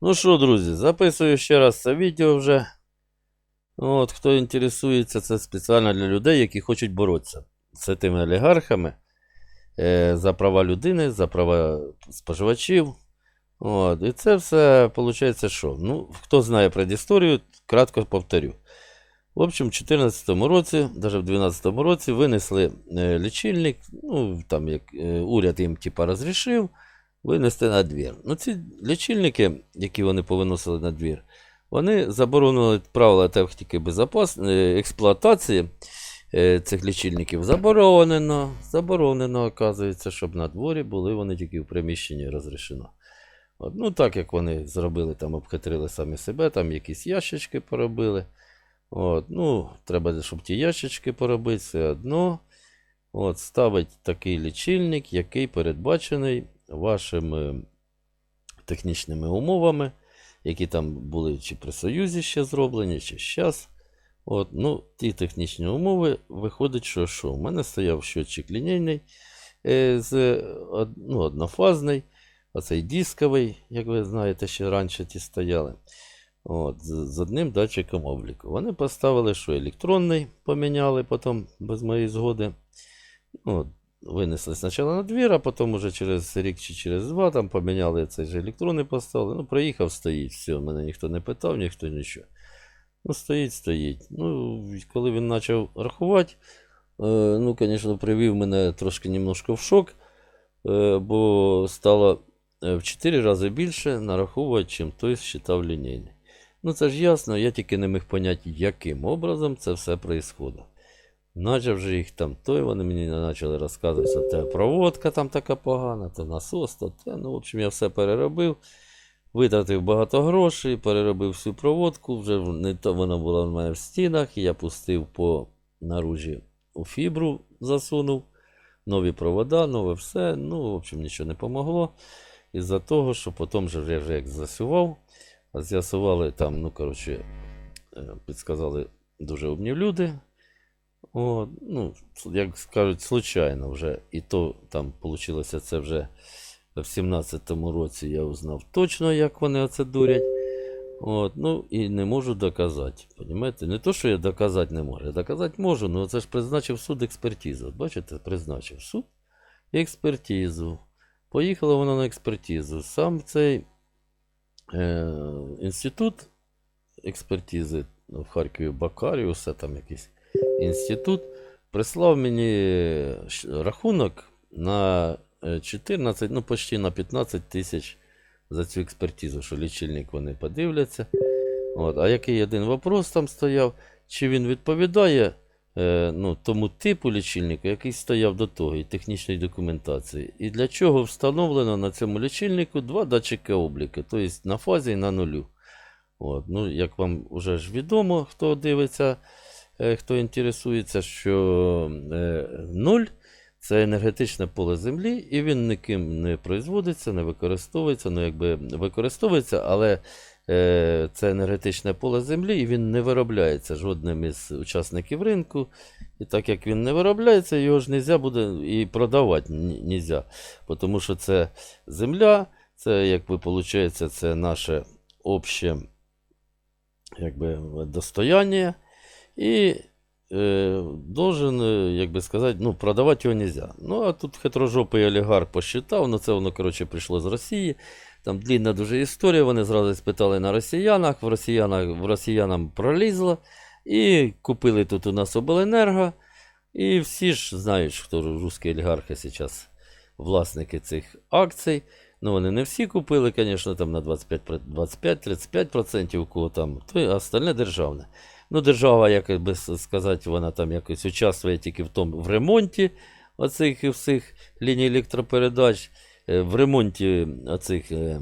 Ну що, друзі, записую ще раз це відео вже. От, хто інтересується, це спеціально для людей, які хочуть боротися з тими олігархами е, за права людини, за права споживачів. От, і це все виходить, що? Ну, хто знає предісторію, кратко повторю. В общем, в 2014 році, навіть в 2012 році, винесли е, лічильник, ну, там як е, уряд їм типа розрішив винести на двір. Ну, ці лічильники, які вони повиносили на двір, вони заборонили правила техніки безопас... е, експлуатації е, цих лічильників. Заборонено, заборонено, оказується, щоб на дворі були вони тільки в приміщенні розрішено. От, ну, так як вони зробили, там обхитрили самі себе, там якісь ящички поробили. От, ну, треба, щоб ті ящички поробити, все одно. От, ставить такий лічильник, який передбачений вашими технічними умовами, які там були чи при Союзі ще зроблені, чи зараз. От, ну, ті технічні умови виходить, що що? У мене стояв щотчик лінійний, е, з, ну, однофазний, оцей дисковий, як ви знаєте, ще раніше ті стояли. От, з, одним датчиком обліку. Вони поставили, що електронний поміняли потім без моєї згоди. Ну, винесли спочатку на двір, а потім уже через рік чи через два там поміняли цей же електронний поставили. Ну, приїхав, стоїть, все, мене ніхто не питав, ніхто нічого. Ну, стоїть, стоїть. Ну, коли він почав рахувати, е, ну, звісно, привів мене трошки немножко в шок, е, бо стало е, в 4 рази більше нараховувати, чим той считав лінійний. Ну, це ж ясно, я тільки не міг поняти, яким образом це все відбувається. Начав же їх там той, вони мені почали розказувати, що те проводка там така погана, то насос, то те. Ну, в общем, я все переробив. Витратив багато грошей, переробив всю проводку, вже не то вона була в мене в стінах, і я пустив по наружі у фібру, засунув, нові провода, нове все. Ну, в общем, нічого не помогло. Із-за того, що потім же я вже як засував, а з'ясували там, ну, коротше, е, підсказали дуже умні люди. О, ну, як кажуть, случайно вже. І то там вийшло це вже в 17-му році я узнав точно, як вони оце дурять. От, ну і не можу доказати. Понімаєте? Не то, що я доказати не можу. Я доказати можу, але це ж призначив суд експертизу. От бачите, призначив суд експертизу. Поїхала вона на експертизу. Сам цей е, інститут експертизи ну, в Харкові Бакаріуса, там якийсь інститут, прислав мені рахунок на е, 14, ну почти на 15 тисяч за цю експертизу, що лічильник вони подивляться. От. А який один вопрос там стояв, чи він відповідає е, ну, тому типу лічильника, який стояв до того, і технічної документації. І для чого встановлено на цьому лічильнику два датчики обліку, тобто на фазі і на нулю. От. Ну, як вам вже ж відомо, хто дивиться, е, хто інтересується, що е, нуль це енергетичне поле Землі, і він ніким не производиться, не використовується, ну якби використовується, але е, це енергетичне поле Землі, і він не виробляється жодним із учасників ринку. І так як він не виробляється, його ж не буде і продавати не можна. Тому що це земля, це, якби виходить, це наше обще якби, достояние. І е, должен, як би сказати, ну, продавати його нельзя. Ну, а тут хитрожопий олігарх посчитав, ну це воно, коротше, прийшло з Росії. Там длінна дуже історія, вони зразу спитали на росіянах, в, росіянах, в росіянам пролізло. І купили тут у нас обленерго. І всі ж знають, хто русські олігархи зараз власники цих акцій. Ну, вони не всі купили, звісно, там на 25-35%, у кого там, то, а остальне державне. Ну, держава, як би сказати, вона там якось участвує тільки в тому в ремонті оцих всіх ліній електропередач, е, в ремонті оцих е,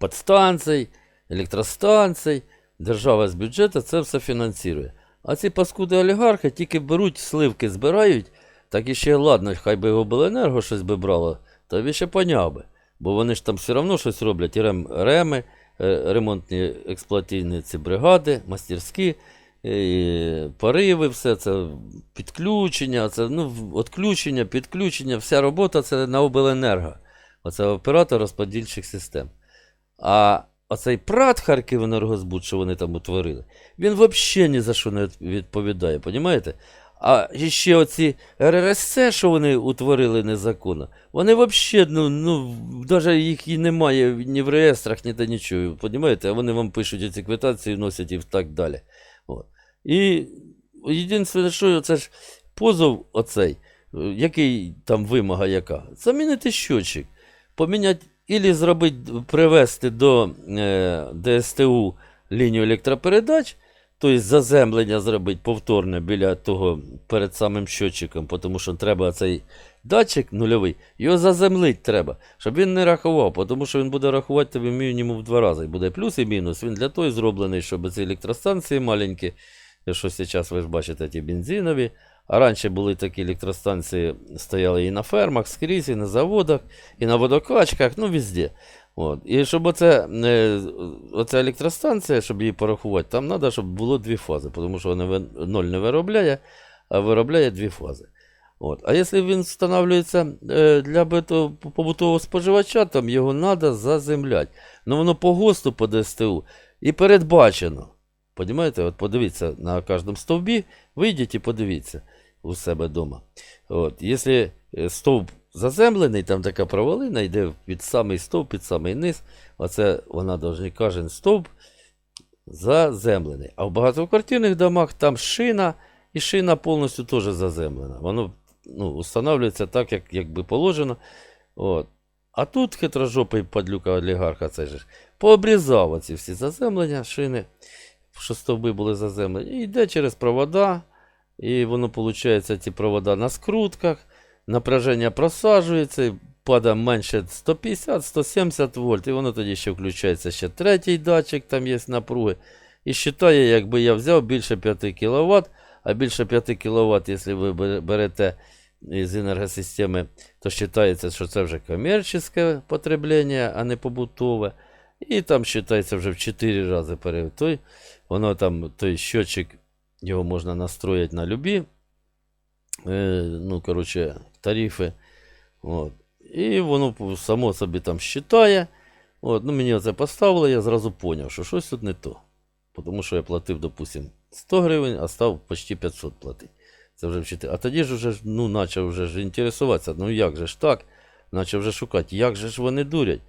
підстанцій, електростанцій. Держава з бюджету це все фінансує. А ці паскуди олігархи тільки беруть сливки, збирають, так і ще ладно, хай би обленерго щось би брало, то він ще поняв би. Бо вони ж там все одно щось роблять. І рем, реми, ремонтні експлуатаційні ці бригади, мастерські, і пориви, все це підключення, це ну, відключення, підключення, вся робота це на обленерго. Оце оператор розподільчих систем. А оцей прат Харківенергозбуд, що вони там утворили, він взагалі ні за що не відповідає, понімаєте? А ще оці РРСЦ, що вони утворили незаконно, вони взагалі, ну, ну, навіть їх і немає ні в реєстрах, ні де нічого, понімаєте? А вони вам пишуть ці квитанції, носять і так далі. От. І єдине, що це ж позов оцей, який там вимога яка? Замінити щотчик, поміняти, ілі зробити, привести до е, ДСТУ лінію електропередач, тобто заземлення зробити повторне біля того перед самим щотчиком, тому що треба цей датчик нульовий, його заземлити треба, щоб він не рахував, тому що він буде рахувати тобі мінімум в два рази. Буде плюс і мінус. Він для того зроблений, щоб ці електростанції маленькі, що зараз ви ж бачите ті бензинові. А раніше були такі електростанції, стояли і на фермах, скрізь, і на заводах, і на водокачках, ну везде. От. І щоб оце, е, оця електростанція, щоб її порахувати, там треба, щоб було дві фази, тому що вона ноль не виробляє, а виробляє дві фази. От. А якщо він встановлюється е, для побутового споживача, там його треба заземляти. Ну воно по ГОСТу, по ДСТУ і передбачено. Подумаєте, от подивіться на кожному стовбі, вийдіть і подивіться у себе вдома. Якщо е, стовп заземлений, там така провалина йде під самий стовп, під самий низ, оце вона должна кожен стовп заземлений. А в багатоквартирних домах там шина, і шина повністю теж заземлена. Воно ну, встановлюється так, як, би положено. От. А тут хитрожопий падлюка олігарха, цей же пообрізав оці всі заземлення, шини, що стовби були заземлені, і йде через провода, і воно, виходить, ці провода на скрутках, напряження просаджується, падає менше 150-170 вольт, і воно тоді ще включається ще третій датчик, там є напруги. І вважає, якби я взяв більше 5 кВт, а більше 5 кВт, якщо ви берете із енергосистеми, то вважається, що це вже комерційне потреблення, а не побутове. І там вважається вже в 4 рази перед той. Воно там, той щотчик, його можна настроїти на любі, ну, коротше, тарифи. От. І воно само собі там считає. От, ну, мені це поставило, я зразу зрозумів, що щось тут не то. Тому що я платив, допустим, 100 гривень, а став почти 500 платити. Це вже вчити. А тоді ж вже ну, почав вже ж інтересуватися. Ну як же ж так? Почав вже шукати, як же ж вони дурять.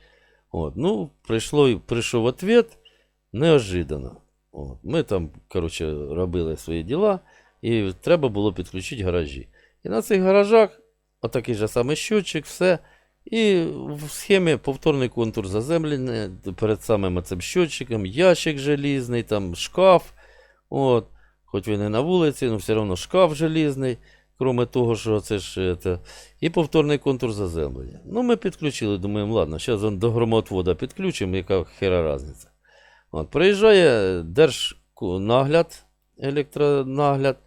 От, ну, прийшло, прийшов відповідь неожиданно. От, ми там, коротше, робили свої діла, і треба було підключити гаражі. І на цих гаражах отакий же самий щотчик, все. І в схемі повторний контур заземлення перед самим цим щотчиком, ящик желізний, там шкаф. От. Хоч він і на вулиці, але все одно шкаф желізний, крім того, що це ж. е, Це, і повторний контур заземлення. Ну, ми підключили, думаємо, ладно, зараз до громоотвода підключимо, яка хера різниця. От, приїжджає держнагляд, електронагляд,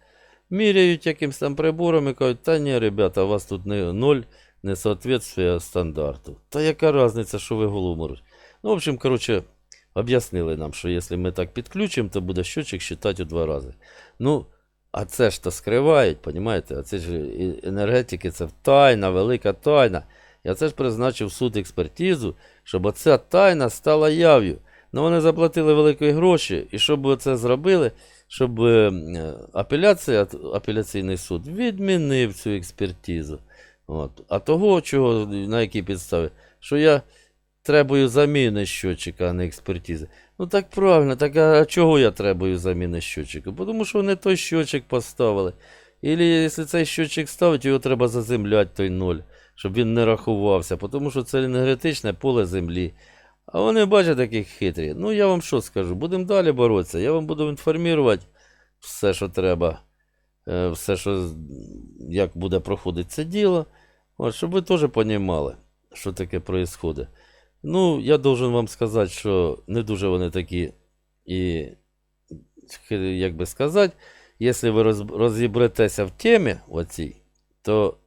міряють якимось там прибором і кажуть, та ні, ребята, у вас тут не, ноль не соответствує стандарту. Та яка різниця, що ви голову? Ну, в общем, коротше, об'яснили нам, що якщо ми так підключимо, то буде щотчик считати у два рази. Ну, а це ж то скривають, понімаєте? А це ж енергетики, це тайна, велика тайна. Я це ж призначив суд експертизу, щоб оця тайна стала яв'ю. Ну вони заплатили великі гроші, і щоб це зробили, щоб е, апеляція, апеляційний суд відмінив цю експертизу. От. А того, чого, на якій підставі, що я требую заміни щотчика, а не експертизи. Ну так правильно, так а чого я требую заміни щотчика? Бо Тому що вони той щотчик поставили. Ілі, якщо цей щотчик ставить, його треба заземляти той ноль, щоб він не рахувався, тому що це енергетичне поле землі. А вони, бачите, такі хитрі. Ну, я вам що скажу, будемо далі боротися. Я вам буду інформувати все, що треба, е, все, що, як буде проходити це діло. От, щоб ви теж розуміли, що таке відбувається. Ну, я должен вам сказати, що не дуже вони такі і, як би сказати, якщо ви розібретеся в темі оцій, то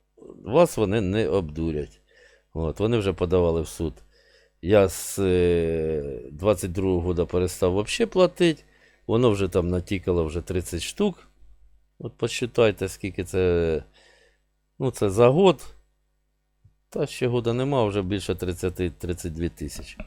вас вони не обдурять. От, вони вже подавали в суд. Я з е, 22-го года перестав взагалі платити. Воно вже там натікало вже 30 штук. От посчитайте, скільки це. Ну, це за год. Та ще года нема, вже більше 30-32 тисячі.